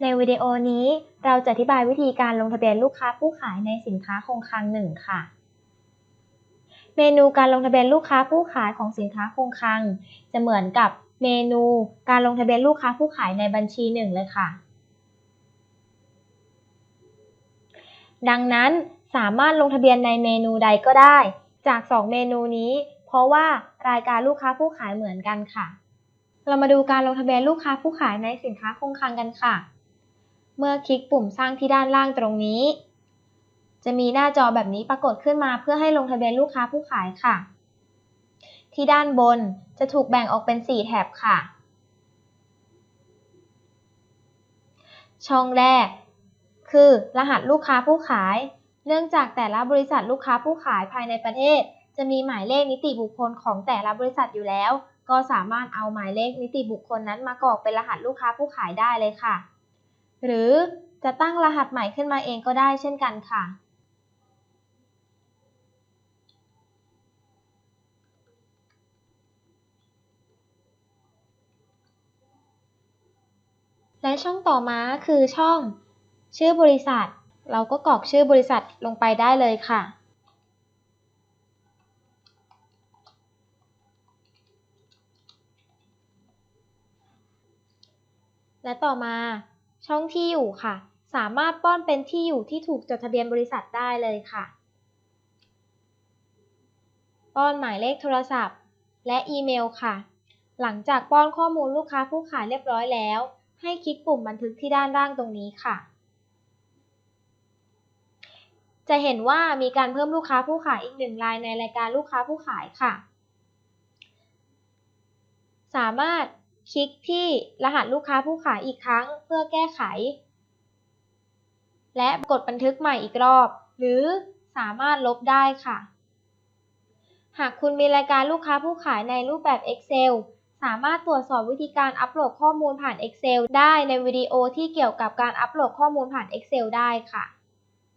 ในวิดีโอนี้เราจะอธิบายวิธีการลงทะเบียนลูกค้าผู้ขายในสินค้าคงคลังหนึ่งค่ะ เมนูการลงทะเบียนลูกค้าผู้ขายของสินค้าคงคลัง จะเหมือนกับเมนูการลงทะเบียนลูกค้าผู้ขายในบัญชีหนึ่งเลยค่ะ ดังนั้นสามารถลงทะเบียนในเมนูใดก็ได้ จาก 2 เมนูนี้ เพราะว่ารายการลูกค้าผู้ขายเหมือนกันค่ะ เรามาดูการลงทะเบียนลูกค้าผู้ขายในสินค้าคงคลังกันค่ะ เมื่อคลิกปุ่มสร้างที่ด้านล่างตรงนี้ จะมีหน้าจอแบบนี้ปรากฏขึ้นมาเพื่อให้ลงทะเบียนลูกค้าผู้ขายค่ะ ที่ด้านบนจะถูกแบ่งออกเป็น 4 แถบค่ะ ช่องแรก คือ รหัสลูกค้าผู้ขาย เนื่องจากแต่ละบริษัทลูกค้าผู้ขายภายในประเทศ จะมีหมายเลขนิติบุคคลของแต่ละบริษัทอยู่แล้ว ก็สามารถเอาหมายเลขนิติบุคคลนั้นมากรอกเป็นรหัสลูกค้าผู้ขายได้เลยค่ะ หรือจะตั้งรหัสใหม่ขึ้นมาเองก็ได้เช่นกันค่ะ และช่องต่อมาคือช่อง ชื่อบริษัท เราก็กรอกชื่อบริษัทลงไปได้เลยค่ะและต่อมา ช่องที่อยู่ค่ะ สามารถป้อนเป็นที่อยู่ที่ถูกจดทะเบียนบริษัทได้เลยค่ะ ป้อนหมายเลขโทรศัพท์ และอีเมลค่ะ หลังจากป้อนข้อมูลลูกค้าผู้ขายเรียบร้อยแล้ว ให้คลิกปุ่มบันทึกที่ด้านล่างตรงนี้ค่ะ จะเห็นว่ามีการเพิ่มลูกค้าผู้ขายอีกหนึ่งรายในรายการลูกค้าผู้ขายค่ะ สามารถ คลิกที่รหัสลูกค้าผู้ขายอีกครั้งเพื่อแก้ไข และกดบันทึกใหม่อีกรอบ หรือสามารถลบได้ค่ะ หากคุณมีรายการลูกค้าผู้ขายในรูปแบบ Excel สามารถตรวจสอบวิธีการอัปโหลดข้อมูลผ่าน Excel ได้ในวิดีโอที่เกี่ยวกับการอัปโหลดข้อมูลผ่าน Excel ได้ค่ะ